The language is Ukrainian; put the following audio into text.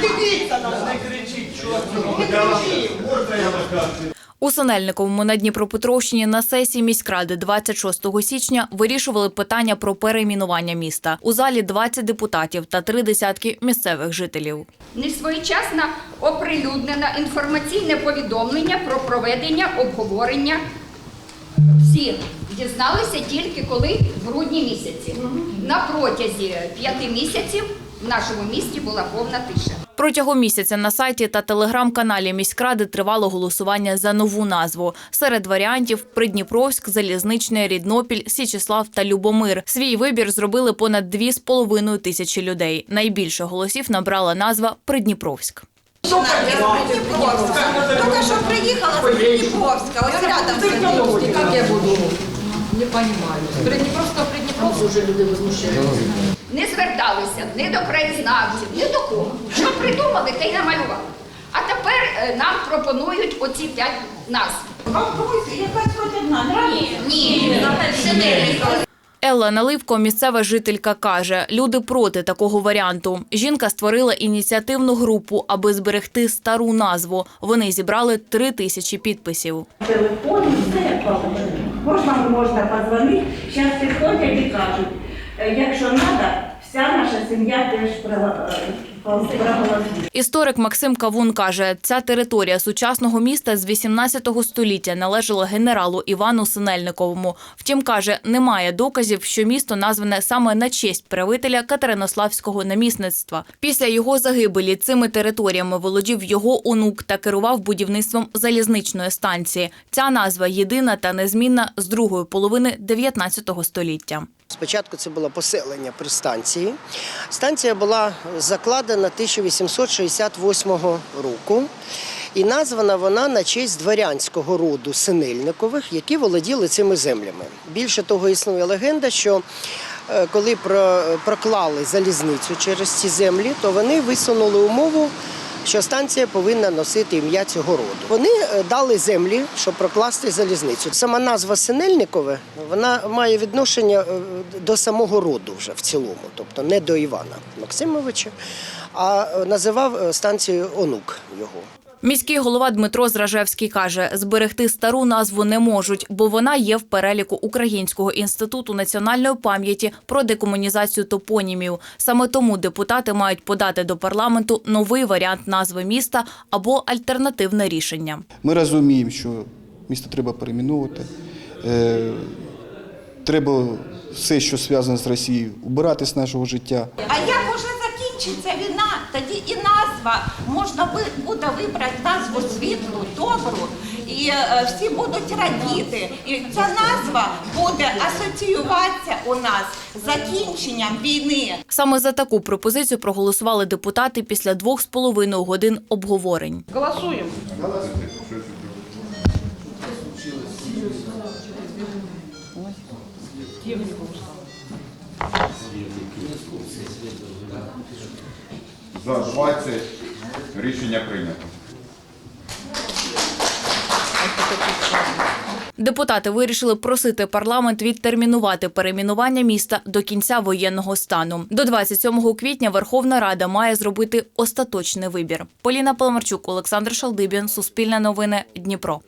дивіться на нас. Не кричіть. У Синельниковому на Дніпропетровщині на сесії міськради 26 січня вирішували питання про перейменування міста. У залі 20 депутатів та три десятки місцевих жителів. Несвоєчасно оприлюднено інформаційне повідомлення про проведення обговорення. Всі дізналися тільки коли в грудні місяці. На протязі п'яти місяців в нашому місті була повна тиша. Протягом місяця на сайті та телеграм-каналі міськради тривало голосування за нову назву. Серед варіантів Придніпровськ, Залізничний, Ріднопіль, Січеслав та Любомир. Свій вибір зробили понад 2,5 тисячі людей. Найбільше голосів набрала назва Придніпровськ. Только что приехала с Приднепровска, вот рядом с Как я буду? Не понимаю. Приднепровского Приднепровска уже люди возмущаются. Не зверталися ні до краєзнавців, ні до кого. Що придумали, те й намалювали. А тепер е, нам пропонують оці п'ять назв. Вам друзі, якась хоч одна нравиться? Ні, Елла Наливко, місцева жителька, каже, люди проти такого варіанту. Жінка створила ініціативну групу, аби зберегти стару назву. Вони зібрали три тисячі підписів. телефоні, все. Кожному можна позвонити. Зараз приходять і кажуть, «Е, якщо треба, вся наша сім'я теж. Історик Максим Кавун каже, ця територія сучасного міста з 18 століття належала генералу Івану Синельниковому. Втім, каже, немає доказів, що місто назване саме на честь правителя Катеринославського намісництва. Після його загибелі цими територіями володів його онук та керував будівництвом залізничної станції. Ця назва єдина та незмінна з другої половини 19 століття. Спочатку це було поселення при станції. Станція була закладена 1868 року. І названа вона на честь дворянського роду Синельникових, які володіли цими землями. Більше того, існує легенда, що е, коли проклали залізницю через ці землі, то вони висунули умову, що станція повинна носити ім'я цього роду. Вони е, дали землі, щоб прокласти залізницю. Сама назва Синельникове вона має відношення е, до самого роду вже в цілому, тобто не до Івана Максимовича, а е, називав станцію онук його. Міський голова Дмитро Зражевський каже, зберегти стару назву не можуть, бо вона є в переліку Українського інституту національної пам'яті про декомунізацію топонімів. Саме тому депутати мають подати до парламенту новий варіант назви міста або альтернативне рішення. Ми розуміємо, що місто треба перейменувати. Е, треба все, що зв'язане з Росією, убирати з нашого життя. А як уже закінчиться війна, тоді і назва можна буде вибрати назву світлу, добру, і е, всі будуть радіти. І ця назва буде асоціюватися у нас з закінченням війни. Саме за таку пропозицію проголосували депутати після двох з половиною годин обговорень. Голосуем. За 20 рішення прийнято. Депутати вирішили просити парламент відтермінувати перейменування міста до кінця воєнного стану. До 27 квітня Верховна Рада має зробити остаточний вибір. Поліна Паламарчук, Олександр Шалдибін, Суспільне новини, Дніпро.